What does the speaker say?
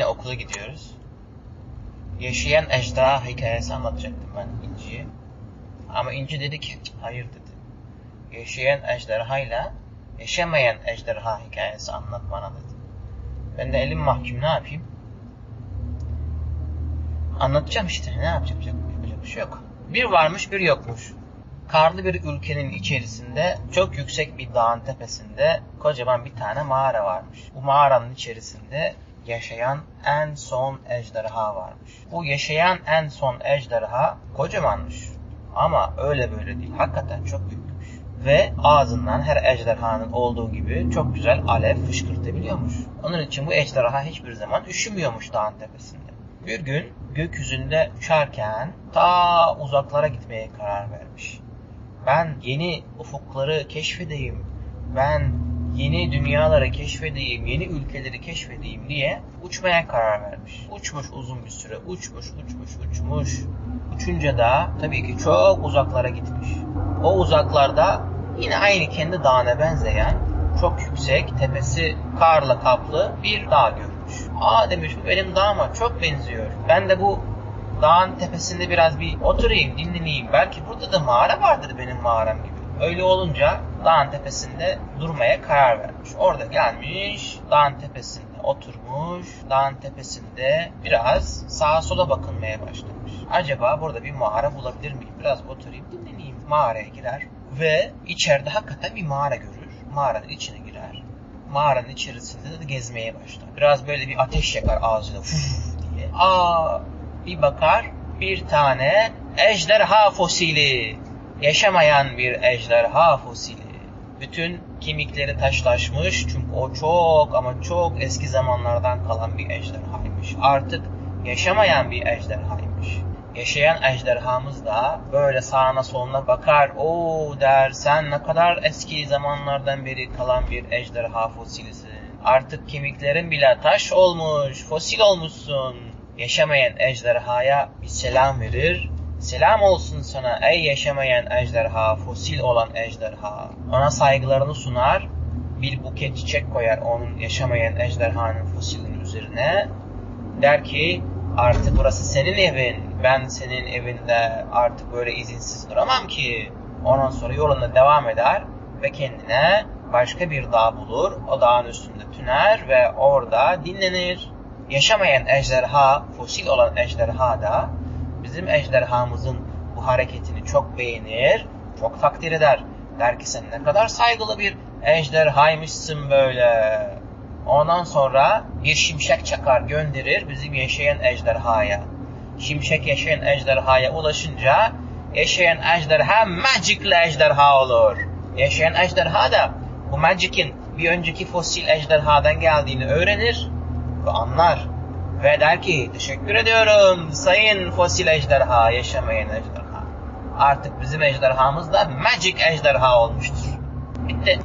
okula gidiyoruz. Yaşayan ejderha hikayesi anlatacaktım ben İnci'ye. Ama İnci dedi ki hayır dedi. Yaşayan ejderhayla yaşamayan ejderha hikayesi anlat bana dedi. Ben de elim mahkum ne yapayım? Anlatacağım işte ne yapacağım yapacak bir şey yok. Bir varmış bir yokmuş. Karlı bir ülkenin içerisinde çok yüksek bir dağın tepesinde kocaman bir tane mağara varmış. Bu mağaranın içerisinde yaşayan en son ejderha varmış. Bu yaşayan en son ejderha kocamanmış. Ama öyle böyle değil. Hakikaten çok büyükmüş. Ve ağzından her ejderhanın olduğu gibi çok güzel alev fışkırtabiliyormuş. Onun için bu ejderha hiçbir zaman üşümüyormuş dağın tepesinde. Bir gün gökyüzünde uçarken ta uzaklara gitmeye karar vermiş. Ben yeni ufukları keşfedeyim. Ben yeni dünyaları keşfedeyim, yeni ülkeleri keşfedeyim diye uçmaya karar vermiş. Uçmuş uzun bir süre, uçmuş, uçmuş, uçmuş. Uçunca da tabii ki çok uzaklara gitmiş. O uzaklarda yine aynı kendi dağına benzeyen çok yüksek, tepesi karla kaplı bir dağ görmüş. Aa demiş bu benim dağıma çok benziyor. Ben de bu dağın tepesinde biraz bir oturayım, dinleneyim. Belki burada da mağara vardır benim mağaram gibi. Öyle olunca dağın tepesinde durmaya karar vermiş. Orada gelmiş, dağın tepesinde oturmuş, dağın tepesinde biraz sağa sola bakınmaya başlamış. Acaba burada bir mağara bulabilir miyim? Biraz oturayım, dinleneyim. Mağaraya girer ve içeride hakikaten bir mağara görür. Mağaranın içine girer. Mağaranın içerisinde de gezmeye başlar. Biraz böyle bir ateş yakar ağzına diye. Aa bir bakar bir tane ejderha fosili. Yaşamayan bir ejderha fosili. Bütün kemikleri taşlaşmış çünkü o çok ama çok eski zamanlardan kalan bir ejderhaymış. Artık yaşamayan bir ejderhaymış. Yaşayan ejderhamız da böyle sağına soluna bakar. O der sen ne kadar eski zamanlardan beri kalan bir ejderha fosilisin. Artık kemiklerin bile taş olmuş, fosil olmuşsun. Yaşamayan ejderhaya bir selam verir. Selam olsun sana ey yaşamayan ejderha, fosil olan ejderha. Ona saygılarını sunar. Bir buket çiçek koyar onun yaşamayan ejderhanın fosilinin üzerine. Der ki artık burası senin evin. Ben senin evinde artık böyle izinsiz duramam ki. Ondan sonra yoluna devam eder ve kendine başka bir dağ bulur. O dağın üstünde tüner ve orada dinlenir. Yaşamayan ejderha, fosil olan ejderha da bizim ejderhamızın bu hareketini çok beğenir, çok takdir eder. Der ki sen ne kadar saygılı bir ejderhaymışsın böyle. Ondan sonra bir şimşek çakar gönderir bizim yaşayan ejderhaya. Şimşek yaşayan ejderhaya ulaşınca yaşayan ejderha magicli ejderha olur. Yaşayan ejderha da bu magic'in bir önceki fosil ejderhadan geldiğini öğrenir ve anlar. Ve der ki teşekkür ediyorum sayın fosil ejderha, yaşamayan ejderha. Artık bizim ejderhamız da magic ejderha olmuştur. Bitti.